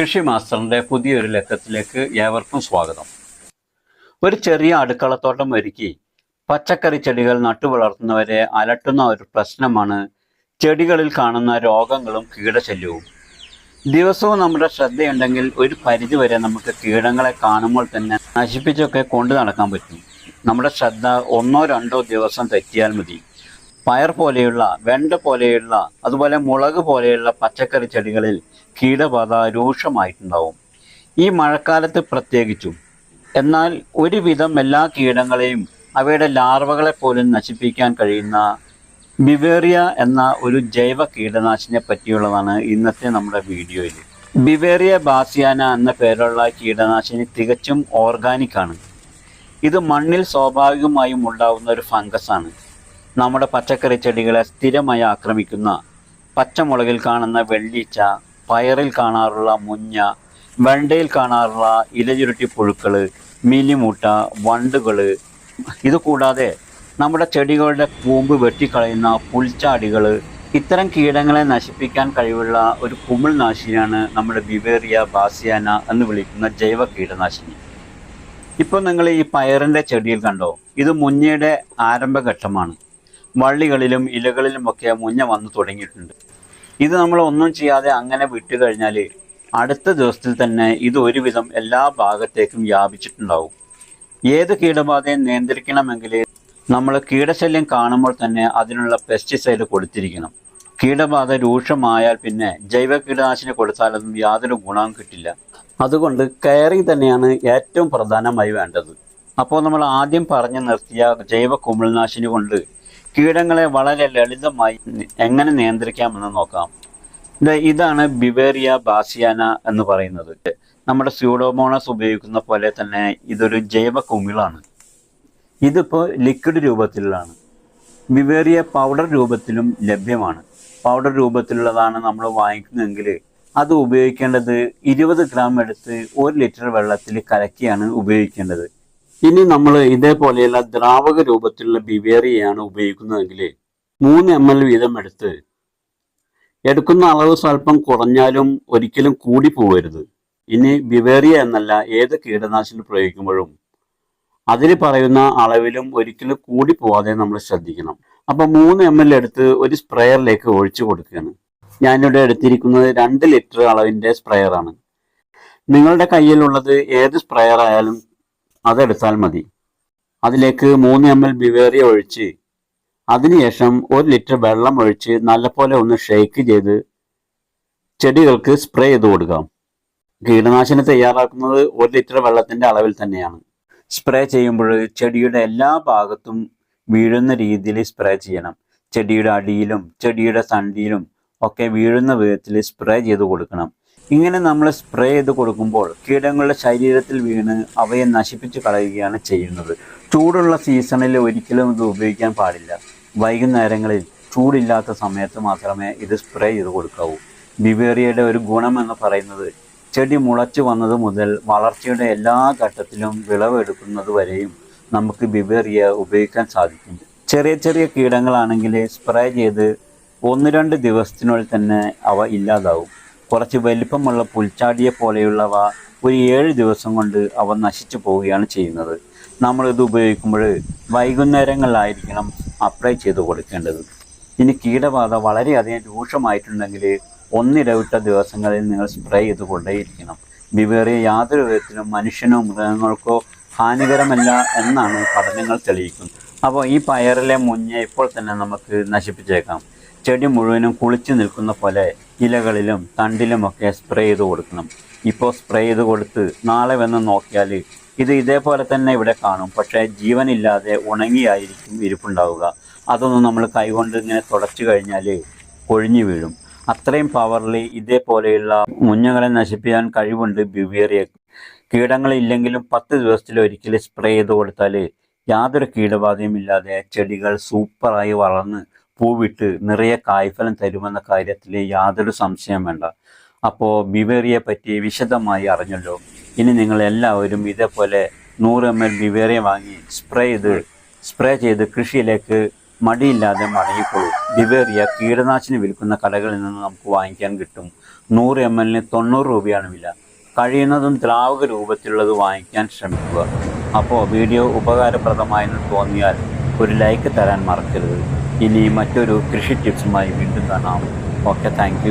കൃഷി മാസ്റ്ററിന്റെ പുതിയൊരു ലക്കത്തിലേക്ക് ഏവർക്കും സ്വാഗതം. ഒരു ചെറിയ അടുക്കളത്തോട്ടം ഒരുക്കി പച്ചക്കറി ചെടികൾ നട്ടുവളർത്തുന്നവരെ അലട്ടുന്ന ഒരു പ്രശ്നമാണ് ചെടികളിൽ കാണുന്ന രോഗങ്ങളും കീടശല്യവും. ദിവസവും നമ്മുടെ ശ്രദ്ധയുണ്ടെങ്കിൽ ഒരു പരിധിവരെ നമുക്ക് കീടങ്ങളെ കാണുമ്പോൾ തന്നെ നശിപ്പിച്ചൊക്കെ കൊണ്ടു നടക്കാൻ പറ്റും. നമ്മുടെ ശ്രദ്ധ ഒന്നോ രണ്ടോ ദിവസം തെറ്റിയാൽ മതി. പയർ പോലെയുള്ള വെണ്ട പോലെയുള്ള അതുപോലെ മുളക് പോലെയുള്ള പച്ചക്കറി ചെടികളിൽ കീടബാധ രൂക്ഷമായിട്ടുണ്ടാവും. ഈ മഴക്കാലത്ത് പ്രത്യേകിച്ചും. എന്നാൽ ഒരുവിധം എല്ലാ കീടങ്ങളെയും അവയുടെ ലാർവകളെ പോലും നശിപ്പിക്കാൻ കഴിയുന്ന ബിവേറിയ എന്ന ഒരു ജൈവ കീടനാശിനിയെ പറ്റിയുള്ളതാണ് ഇന്നത്തെ നമ്മുടെ വീഡിയോയിൽ. ബിവേറിയ ബാസിയാന എന്ന പേരുള്ള കീടനാശിനി തികച്ചും ഓർഗാനിക് ആണ്. ഇത് മണ്ണിൽ സ്വാഭാവികമായും ഉണ്ടാവുന്ന ഒരു ഫംഗസ് ആണ് നമ്മുടെ പച്ചക്കറി ചെടികളെ സ്ഥിരമായി ആക്രമിക്കുന്ന പച്ചമുളകിൽ കാണുന്ന വെള്ളിച്ച പയറിൽ കാണാറുള്ള മുഞ്ഞ വെണ്ടയിൽ കാണാറുള്ള ഇലചുരുട്ടി പുഴുക്കൾ മിലിമുട്ട വണ്ടുകൾ ഇത് കൂടാതെ നമ്മുടെ ചെടികളുടെ കൂമ്പ് വെട്ടിക്കളയുന്ന പുൽച്ചാടികൾ ഇത്തരം കീടങ്ങളെ നശിപ്പിക്കാൻ കഴിവുള്ള ഒരു കുമിൾ നാശിനിയാണ് നമ്മുടെ ബിവേറിയ ബാസിയാന എന്ന് വിളിക്കുന്ന ജൈവ കീടനാശിനി. ഇപ്പോൾ നിങ്ങൾ ഈ പയറിന്റെ ചെടിയിൽ കണ്ടോ? ഇത് മുഞ്ഞയുടെ ആരംഭഘട്ടമാണ്. വള്ളികളിലും ഇലകളിലുമൊക്കെ മുഞ്ഞ വന്നു തുടങ്ങിയിട്ടുണ്ട്. ഇത് നമ്മൾ ഒന്നും ചെയ്യാതെ അങ്ങനെ വിട്ടു കഴിഞ്ഞാൽ അടുത്ത ദിവസത്തിൽ തന്നെ ഇത് ഒരുവിധം എല്ലാ ഭാഗത്തേക്കും വ്യാപിച്ചിട്ടുണ്ടാവും. ഏത് കീടബാധയും നിയന്ത്രിക്കണമെങ്കിൽ നമ്മൾ കീടശല്യം കാണുമ്പോൾ തന്നെ അതിനുള്ള പെസ്റ്റിസൈഡ് കൊടുത്തിരിക്കണം. കീടബാധ രൂക്ഷമായാൽ പിന്നെ ജൈവ കീടനാശിനി കൊടുത്താലൊന്നും യാതൊരു ഗുണവും കിട്ടില്ല. അതുകൊണ്ട് കെയറിങ് തന്നെയാണ് ഏറ്റവും പ്രധാനമായി വേണ്ടത്. അപ്പോൾ നമ്മൾ ആദ്യം പറഞ്ഞു നിർത്തിയ ജൈവ കുമിൾനാശിനി കൊണ്ട് കീടങ്ങളെ വളരെ ലളിതമായി എങ്ങനെ നിയന്ത്രിക്കാമെന്ന് നോക്കാം. ഇതാണ് ബിവേറിയ ബാസിയാന എന്ന് പറയുന്നത്. നമ്മുടെ സ്യൂഡോമോണസ് ഉപയോഗിക്കുന്ന പോലെ തന്നെ ഇതൊരു ജൈവ കുമിളാണ്. ഇതിപ്പോൾ ലിക്വിഡ് രൂപത്തിലാണ്. ബിവേറിയ പൗഡർ രൂപത്തിലും ലഭ്യമാണ്. പൗഡർ രൂപത്തിലുള്ളതാണ് നമ്മൾ വാങ്ങിക്കുന്നതെങ്കിൽ അത് ഉപയോഗിക്കേണ്ടത് ഇരുപത് ഗ്രാം എടുത്ത് ഒരു ലിറ്റർ വെള്ളത്തിൽ കലക്കിയാണ് ഉപയോഗിക്കേണ്ടത്. ഇനി നമ്മൾ ഇതേപോലെയുള്ള ദ്രാവക രൂപത്തിലുള്ള ബിവേറിയാണ് ഉപയോഗിക്കുന്നതെങ്കിൽ മൂന്ന് എം എൽ വീതം എടുത്ത് എടുക്കുന്ന അളവ് സ്വല്പം കുറഞ്ഞാലും ഒരിക്കലും കൂടി പോകരുത് ഇനി ബിവേറിയ എന്നല്ല ഏത് കീടനാശിനി പ്രയോഗിക്കുമ്പോഴും അതിൽ പറയുന്ന അളവിലും ഒരിക്കലും കൂടി പോവാതെ നമ്മൾ ശ്രദ്ധിക്കണം. അപ്പൊ മൂന്ന് എം എൽ എടുത്ത് ഒരു സ്പ്രെയറിലേക്ക് ഒഴിച്ചു കൊടുക്കുകയാണ്. ഞാനിവിടെ എടുത്തിരിക്കുന്നത് രണ്ട് ലിറ്റർ അളവിന്റെ സ്പ്രെയറാണ്. നിങ്ങളുടെ കയ്യിലുള്ളത് ഏത് സ്പ്രെയർ ആയാലും അതെടുത്താൽ മതി. അതിലേക്ക് മൂന്ന് എം എൽ ബിവേറിയ ഒഴിച്ച് അതിനുശേഷം ഒരു ലിറ്റർ വെള്ളം ഒഴിച്ച് നല്ലപോലെ ഒന്ന് ഷേക്ക് ചെയ്ത് ചെടികൾക്ക് സ്പ്രേ ചെയ്ത് കൊടുക്കാം കീടനാശിനി തയ്യാറാക്കുന്നത് ഒരു ലിറ്റർ വെള്ളത്തിന്റെ അളവിൽ തന്നെയാണ്. സ്പ്രേ ചെയ്യുമ്പോൾ ചെടിയുടെ എല്ലാ ഭാഗത്തും വീഴുന്ന രീതിയിൽ സ്പ്രേ ചെയ്യണം. ചെടിയുടെ അടിയിലും ചെടിയുടെ സണ്ടിയിലും ഒക്കെ വീഴുന്ന വിധത്തിൽ സ്പ്രേ ചെയ്ത് കൊടുക്കണം. ഇങ്ങനെ നമ്മൾ സ്പ്രേ ചെയ്ത് കൊടുക്കുമ്പോൾ കീടങ്ങളുടെ ശരീരത്തിൽ വീണ് അവയെ നശിപ്പിച്ച് കളയുകയാണ് ചെയ്യുന്നത്. ചൂടുള്ള സീസണിൽ ഒരിക്കലും ഇത് ഉപയോഗിക്കാൻ പാടില്ല. വൈകുന്നേരങ്ങളിൽ ചൂടില്ലാത്ത സമയത്ത് മാത്രമേ ഇത് സ്പ്രേ ചെയ്ത് കൊടുക്കാവൂ. ബിവേറിയയുടെ ഒരു ഗുണം എന്ന് പറയുന്നത് ചെടി മുളച്ചു വന്നത് മുതൽ വളർച്ചയുടെ എല്ലാ ഘട്ടത്തിലും വിളവെടുക്കുന്നത് വരെയും നമുക്ക് ബിവേറിയ ഉപയോഗിക്കാൻ സാധിക്കും. ചെറിയ ചെറിയ കീടങ്ങളാണെങ്കിൽ സ്പ്രേ ചെയ്ത് ഒന്ന് രണ്ട് ദിവസത്തിനുള്ളിൽ തന്നെ അവ ഇല്ലാതാവും. കുറച്ച് വലിപ്പമുള്ള പുൽച്ചാടിയെ പോലെയുള്ളവ ഒരു ഏഴ് ദിവസം കൊണ്ട് അവ നശിച്ചു പോവുകയാണ് ചെയ്യുന്നത്. നമ്മളിത് ഉപയോഗിക്കുമ്പോൾ വൈകുന്നേരങ്ങളിലായിരിക്കണം അപ്ലൈ ചെയ്ത് കൊടുക്കേണ്ടത്. ഇനി കീടബാധ വളരെയധികം രൂക്ഷമായിട്ടുണ്ടെങ്കിൽ ഒന്നിടവിട്ട ദിവസങ്ങളിൽ നിങ്ങൾ സ്പ്രേ ചെയ്ത് കൊണ്ടേയിരിക്കണം. ബിവേറിയ യാതൊരു വിധത്തിലും മനുഷ്യനോ മൃഗങ്ങൾക്കോ ഹാനികരമല്ല എന്നാണ് പഠനങ്ങൾ തെളിയിക്കുന്നത്. അപ്പോൾ ഈ പയറിലെ മുഞ്ഞ ഇപ്പോൾ തന്നെ നമുക്ക് നശിപ്പിച്ചേക്കാം. ചെടി മുഴുവനും കുളിച്ചു നിൽക്കുന്ന പോലെ ഇലകളിലും തണ്ടിലുമൊക്കെ സ്പ്രേ ചെയ്ത് കൊടുക്കണം. ഇപ്പോൾ സ്പ്രേ ചെയ്ത് കൊടുത്ത് നാളെ വന്ന് നോക്കിയാൽ ഇത് ഇതേപോലെ തന്നെ ഇവിടെ കാണും. പക്ഷേ ജീവനില്ലാതെ ഉണങ്ങിയായിരിക്കും ഇരിപ്പുണ്ടാവുക. അതൊന്നും നമ്മൾ കൈകൊണ്ട് ഇങ്ങനെ തുടച്ചു കഴിഞ്ഞാൽ കൊഴിഞ്ഞു വീഴും. അത്രയും പവറിൽ ഇതേപോലെയുള്ള മുഞ്ഞകളെ നശിപ്പിക്കാൻ കഴിവുണ്ട് ബിവേറിയ കീടങ്ങളില്ലെങ്കിലും പത്ത് ദിവസത്തിലൊരിക്കൽ സ്പ്രേ ചെയ്ത് കൊടുത്താൽ യാതൊരു കീടബാധയും ഇല്ലാതെ ചെടികൾ സൂപ്പറായി വളർന്ന് പൂവിട്ട് നിറയെ കായ്ഫലം തരുമെന്ന കാര്യത്തിൽ യാതൊരു സംശയം വേണ്ട. അപ്പോൾ ബിവേറിയെ പറ്റി വിശദമായി അറിഞ്ഞല്ലോ. ഇനി നിങ്ങൾ എല്ലാവരും ഇതേപോലെ നൂറ് എം എൽ ബിവേറിയ വാങ്ങി സ്പ്രേ ചെയ്ത് സ്പ്രേ ചെയ്ത് കൃഷിയിലേക്ക് മടിയില്ലാതെ മടങ്ങിക്കൊള്ളൂ ബിവേറിയ കീടനാശിനി വിൽക്കുന്ന കടകളിൽ നിന്ന് നമുക്ക് വാങ്ങിക്കാൻ കിട്ടും. നൂറ് എം എല്ലിന് തൊണ്ണൂറ് രൂപയാണ് വില. കഴിയുന്നതും ദ്രാവക രൂപത്തിലുള്ളത് വാങ്ങിക്കാൻ ശ്രമിക്കുക. അപ്പോൾ വീഡിയോ ഉപകാരപ്രദമായെന്ന് തോന്നിയാൽ ഒരു ലൈക്ക് തരാൻ മറക്കരുത്. ഇനി മറ്റൊരു കൃഷി ടിപ്സുമായി വീണ്ടും കാണാം. Okay thank